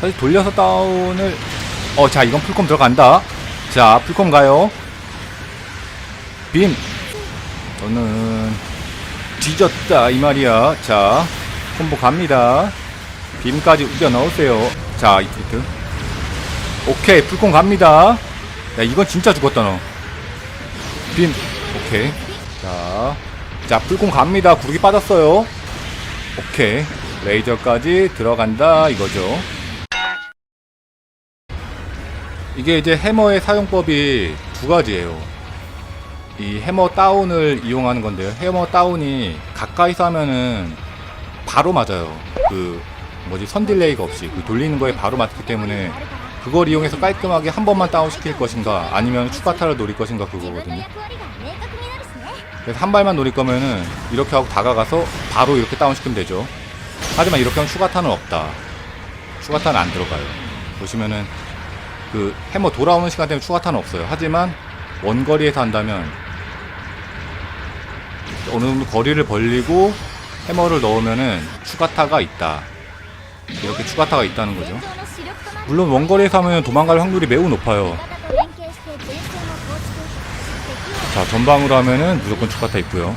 다시 돌려서 다운을 어 자 이건 풀콤 들어간다. 자 풀콤 가요. 빔. 너는 뒤졌다 이 말이야. 자 콤보 갑니다. 빔까지 우겨 넣으세요. 자 이트리트. 오케이 풀콤 갑니다. 야 이건 진짜 죽었다 너빔. 오케이. 자, 자 풀콤 갑니다. 구르기 빠졌어요. 오케이. 레이저까지 들어간다 이거죠 이게 이제 해머의 사용법이 두 가지예요. 이 해머 다운을 이용하는 건데요. 해머 다운이 가까이서 하면은 바로 맞아요. 그 뭐지? 선 딜레이가 없이 그 돌리는 거에 바로 맞기 때문에 그걸 이용해서 깔끔하게 한 번만 다운 시킬 것인가 아니면 추가타를 노릴 것인가 그거거든요. 그래서 한 발만 노릴 거면은 이렇게 하고 다가가서 바로 이렇게 다운 시키면 되죠. 하지만 이렇게 하면 추가타는 없다. 추가타는 안 들어가요. 보시면은 그 해머 돌아오는 시간 때문에 추가타는 없어요. 하지만 원거리에서 한다면 어느 정도 거리를 벌리고 해머를 넣으면은 추가타가 있다. 이렇게 추가타가 있다는 거죠. 물론 원거리에서 하면 도망갈 확률이 매우 높아요. 자 전방으로 하면은 무조건 추가타 있고요.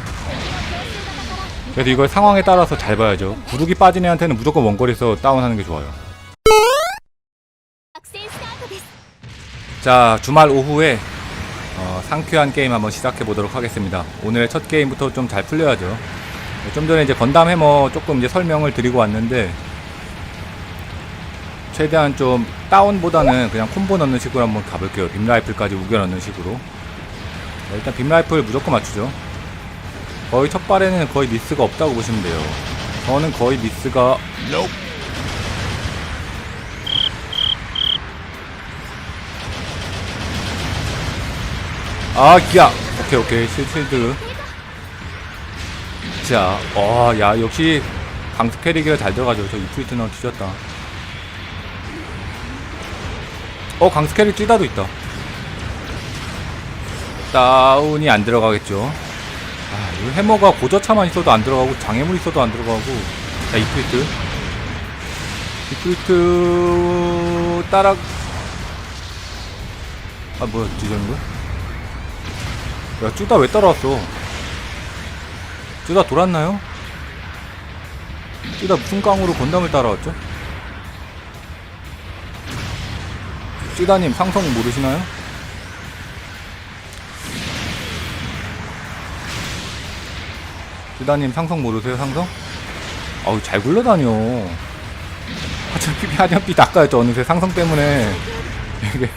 그래서 이걸 상황에 따라서 잘 봐야죠. 구르기 빠진 애한테는 무조건 원거리에서 다운하는 게 좋아요 자 주말 오후에 어, 상쾌한 게임 한번 시작해 보도록 하겠습니다. 오늘의 첫 게임부터 좀 잘 풀려야죠. 네, 좀 전에 이제 건담 해머 조금 이제 설명을 드리고 왔는데 최대한 좀 다운보다는 그냥 콤보 넣는 식으로 한번 가볼게요. 빔라이플까지 우겨 넣는 식으로. 네, 일단 빔라이플 무조건 맞추죠. 거의 첫 발에는 거의 미스가 없다고 보시면 돼요. 저는 거의 미스가 아 기야 오케이 오케이 실실드 자, 어, 야, 역시 강스 캐리기가 잘 들어가죠. 저 이프리트는 뒤졌다. 어, 강스 캐리 찌다도 있다. 다운이 안 들어가겠죠. 아, 이거 해머가 고저차만 있어도 안 들어가고, 장애물 있어도 안 들어가고. 자, 이프리트. 이프리트 따라, 아, 뭐야, 뒤지는 거야? 야, 쭈다 왜 따라왔어? 쭈다 돌았나요? 쭈다 무슨 깡으로 건담을 따라왔죠? 쭈다님 상성 모르시나요? 쭈다님 상성 모르세요 상성? 아우 잘 굴러다녀 어차피 하장비 낚아였죠 어느새 상성 때문에 이게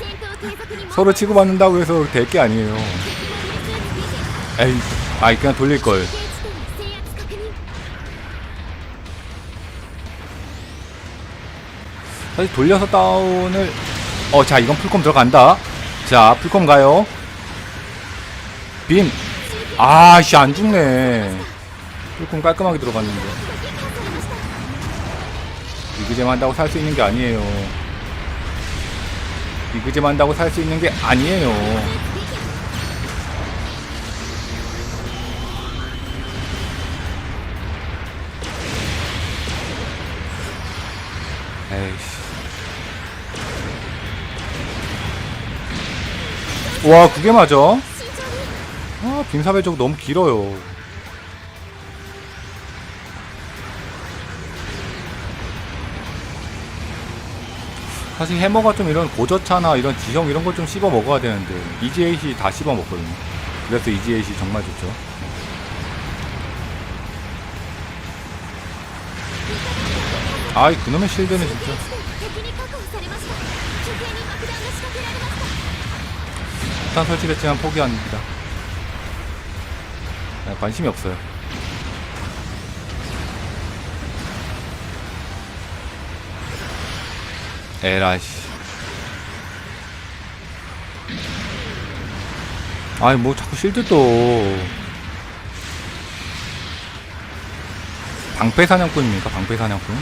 서로 치고받는다고 해서 될 게 아니에요 에이 아이 그냥 돌릴 걸. 사실 돌려서 다운을 어 자 이건 풀콤 들어간다. 자 풀콤 가요. 빔. 아 씨 안 죽네. 풀콤 깔끔하게 들어갔는데. 이그잼 한다고 살 수 있는 게 아니에요. 이그잼 한다고 살 수 있는 게 아니에요 에이씨. 와 그게 맞아? 아 빈사배적 너무 길어요. 사실 해머가 좀 이런 고저차나 이런 지형 이런 걸 좀 씹어 먹어야 되는데 EGAC 다 씹어 먹거든요. 그래서 EGAC 정말 좋죠 아이 그놈의 실드는 진짜. 일단 설치됐지만 포기합니다. 네, 관심이 없어요. 에라이씨. 아이 뭐 자꾸 실드 또. 방패 사냥꾼입니까? 방패 사냥꾼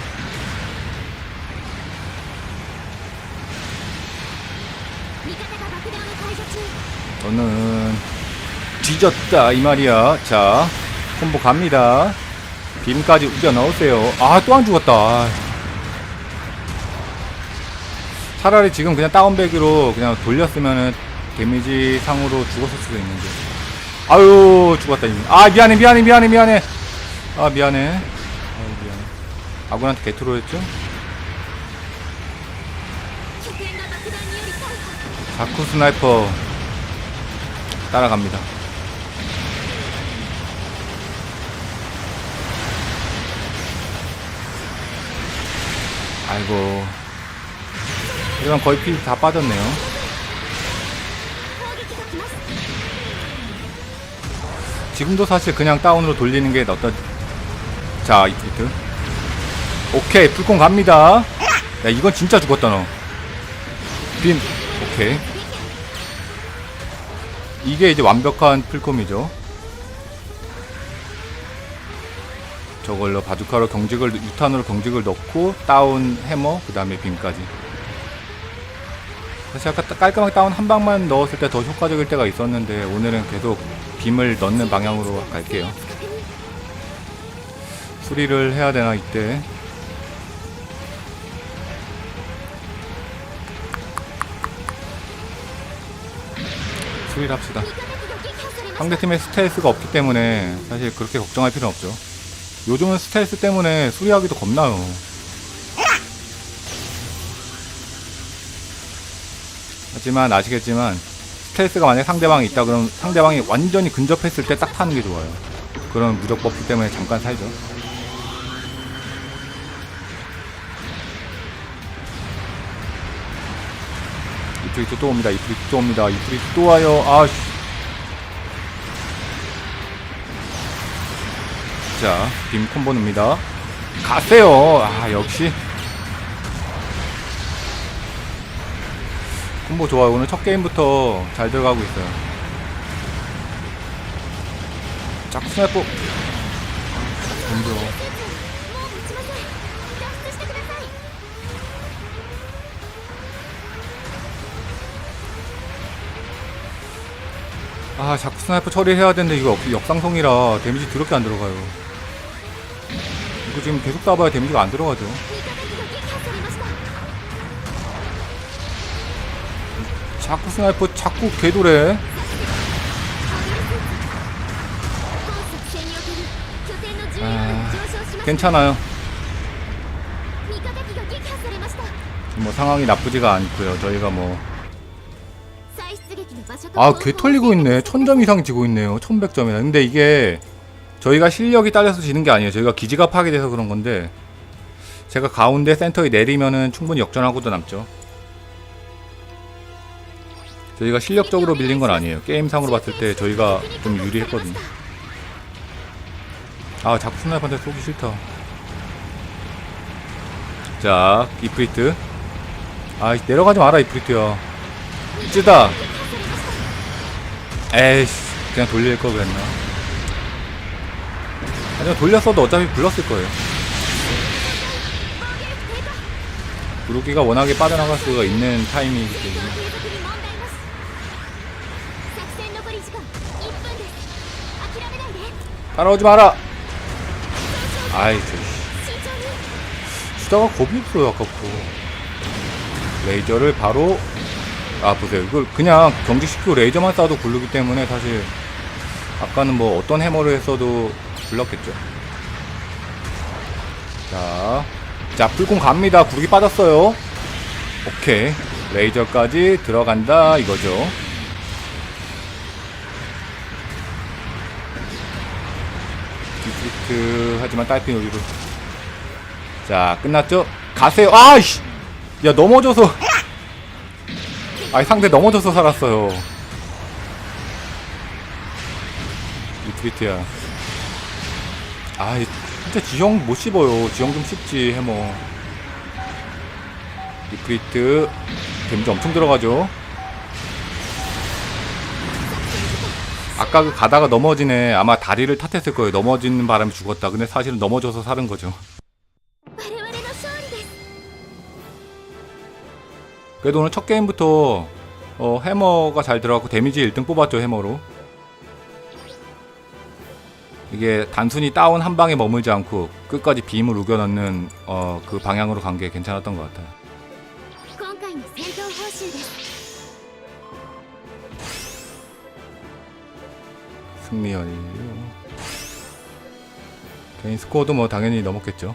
저는 뒤졌다 이 말이야. 자 콤보 갑니다. 빔까지 우겨 넣으세요. 아 또 안 죽었다. 차라리 지금 그냥 다운배기로 그냥 돌렸으면은 데미지 상으로 죽었을 수도 있는데. 아유 죽었다 이미. 아 미안해 미안해 미안해 미안해. 아 미안해. 아 미안해. 아군한테 개트로였죠? 다쿠 스나이퍼 따라갑니다. 아이고. 이건 거의 필 다 빠졌네요. 지금도 사실 그냥 다운으로 돌리는 게 낫다 자 이트 오케이 풀공 갑니다. 야 이건 진짜 죽었다 너빔. 오케이. 이게 이제 완벽한 풀콤이죠. 저걸로 바주카로 경직을 유탄으로 경직을 넣고 다운 해머 그 다음에 빔까지. 사실 아까 따- 깔끔하게 다운 한 방만 넣었을 때 더 효과적일 때가 있었는데 오늘은 계속 빔을 넣는 방향으로 갈게요. 수리를 해야 되나 이때 수리를 합시다. 상대팀에 스텔스가 없기 때문에 사실 그렇게 걱정할 필요는 없죠. 요즘은 스텔스 때문에 수리하기도 겁나요. 하지만 아시겠지만 스텔스가 만약 상대방이 있다 그럼 상대방이 완전히 근접했을 때딱 타는 게 좋아요. 그런 무적 버프 때문에 잠깐 살죠. 이프리트 또 옵니다 이프리트 또 옵니다 이프리트 또 와요 아씨 자, 빔 콤보 입니다. 가세요. 아, 역시. 콤보 좋아요. 오늘 첫 게임부터 잘 들어가고 있어요. 자꾸 스나이퍼. 덤벼. 아 자꾸 스나이퍼 처리해야 되는데 이거 역상성이라 데미지 드럽게 안 들어가요. 이거 지금 계속 따봐야 데미지가 안 들어가죠. 자꾸 스나이퍼 자꾸 궤도래 아, 괜찮아요. 뭐 상황이 나쁘지가 않고요. 저희가 뭐 아, 개 털리고 있네. 1000점 이상 지고 있네요. 1100점이나. 근데 이게 저희가 실력이 딸려서 지는 게 아니에요. 저희가 기지가 파괴돼서 그런 건데 제가 가운데 센터에 내리면은 충분히 역전하고도 남죠. 저희가 실력적으로 밀린 건 아니에요. 게임상으로 봤을 때 저희가 좀 유리했거든요. 아, 자꾸 스나이퍼한테 쏘기 싫다. 자, 이프리트. 아, 내려가지 마라, 이프리트야. 찌다. 에이씨 그냥 돌릴 거 그랬나? 아니면 돌렸어도 어차피 불렀을 거예요. 구루기가 워낙에 빠져나갈 수가 있는 타이밍이기 때문에. 따라오지 마라! 아이 저씨. 수다가 겁이 없어요 아깝고. 레이저를 바로 아 보세요. 이걸 그냥 경직시키고 레이저만 쏴도 굴르기 때문에 사실 아까는 뭐 어떤 해머를 했어도 굴렀겠죠. 자, 자 불공 갑니다. 구르기 빠졌어요. 오케이. 레이저까지 들어간다 이거죠. 디스트릭트 하지만 딸핀 오리로. 자 끝났죠? 가세요. 아이씨! 야 넘어져서 아이 상대 넘어져서 살았어요. 이트리트야 아이 진짜 지형 못 씹어요. 지형 좀 씹지 해머. 이프리트. 데미지 엄청 들어가죠. 아까 그 가다가 넘어지네. 아마 다리를 탓했을 거예요. 넘어지는 바람에 죽었다. 근데 사실은 넘어져서 살은 거죠 그래도 오늘 첫 게임부터 어, 해머가 잘 들어갔고 데미지 1등 뽑았죠 해머로. 이게 단순히 다운 한 방에 머물지 않고 끝까지 빔을 우겨넣는 어, 그 방향으로 간 게 괜찮았던 것 같아요. 승리연이요. 개인 스코어도 뭐 당연히 넘었겠죠.